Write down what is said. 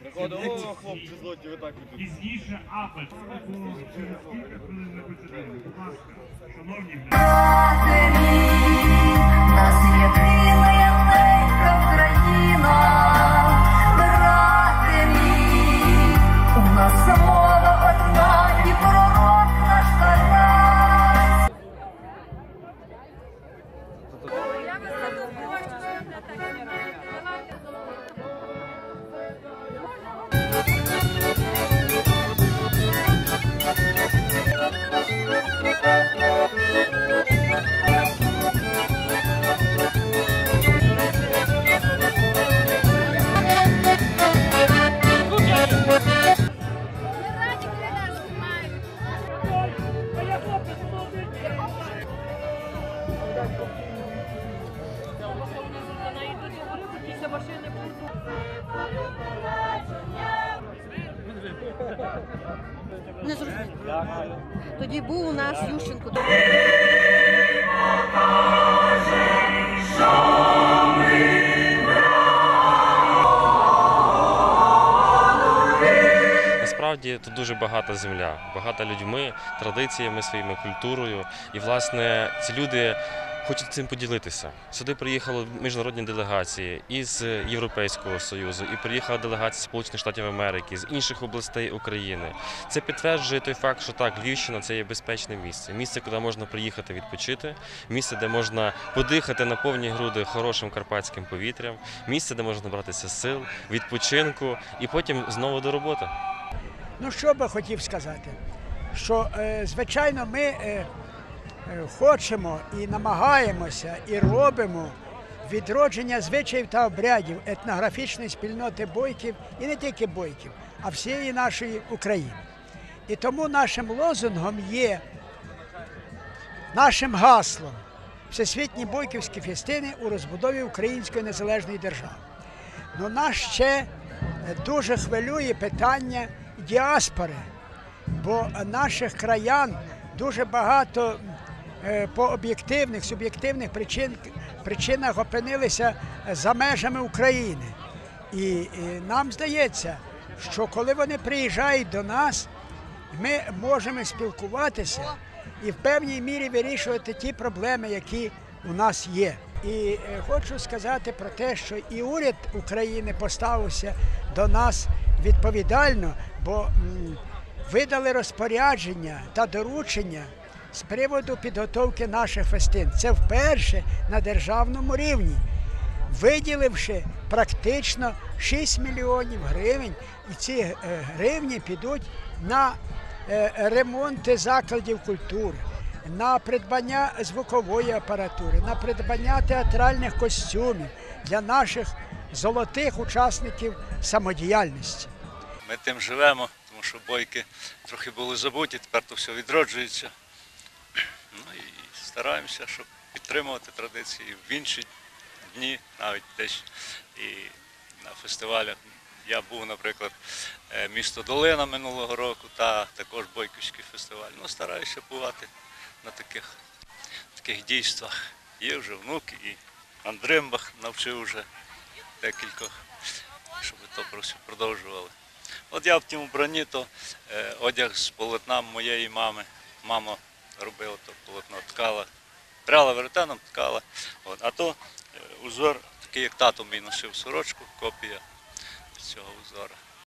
Приходу, о, хлопці злоті, ви так і тут. Пізніше апель. Через кілька хвилин ми починаємо. Будь ласка, шановні. Не зрозуміло. Тоді був у нас Ющенко. Насправді тут дуже багата земля, багата людьми, традиціями своїми, культурою. І, власне, ці люди хочуть цим поділитися. Сюди приїхали міжнародні делегації із Європейського Союзу, і приїхала делегація Сполучених Штатів Америки, з інших областей України. Це підтверджує той факт, що так, Львівщина це є безпечне місце. Місце, куди можна приїхати відпочити, місце, де можна подихати на повні груди хорошим карпатським повітрям, місце, де можна набратися сил, відпочинку і потім знову до роботи. Ну, що би хотів сказати? Що, е, звичайно, ми е, хочемо і намагаємося, і робимо відродження звичаїв та обрядів етнографічної спільноти бойків і не тільки бойків, а всієї нашої України. І тому нашим лозунгом є, нашим гаслом Всесвітні бойківські фестини у розбудові Української незалежної держави. Ну, нас ще е, дуже хвилює питання діаспори, бо наших краян дуже багато е, по об'єктивних, суб'єктивних причин, причинах опинилися за межами України. І, і нам здається, що коли вони приїжджають до нас, ми можемо спілкуватися і в певній мірі вирішувати ті проблеми, які у нас є. І е, хочу сказати про те, що і уряд України поставився до нас відповідально, бо видали розпорядження та доручення з приводу підготовки наших фестин. Це вперше на державному рівні виділивши практично 6 мільйонів гривень, і ці е, гривні підуть на е, ремонти закладів культури, на придбання звукової апаратури, на придбання театральних костюмів для наших золотих учасників самодіяльності. Ми тим живемо, тому що бойки трохи були забуті, тепер то все відроджується. Ну і стараємося, щоб підтримувати традиції в інші дні, навіть десь і на фестивалях. Я був, наприклад, е, місто Долина минулого року, та також Бойківський фестиваль. Ну, стараюся бувати на таких, таких дійствах. Є вже внук і Андримбах навчив вже декількох, щоб то просто продовжували. От я в тім броні, то е, одяг з полотна моєї мами. Мама робила то полотно, ткала, брала веретеном, ткала. От. А то е, узор, такий як тато мій носив сорочку, копія цього узора.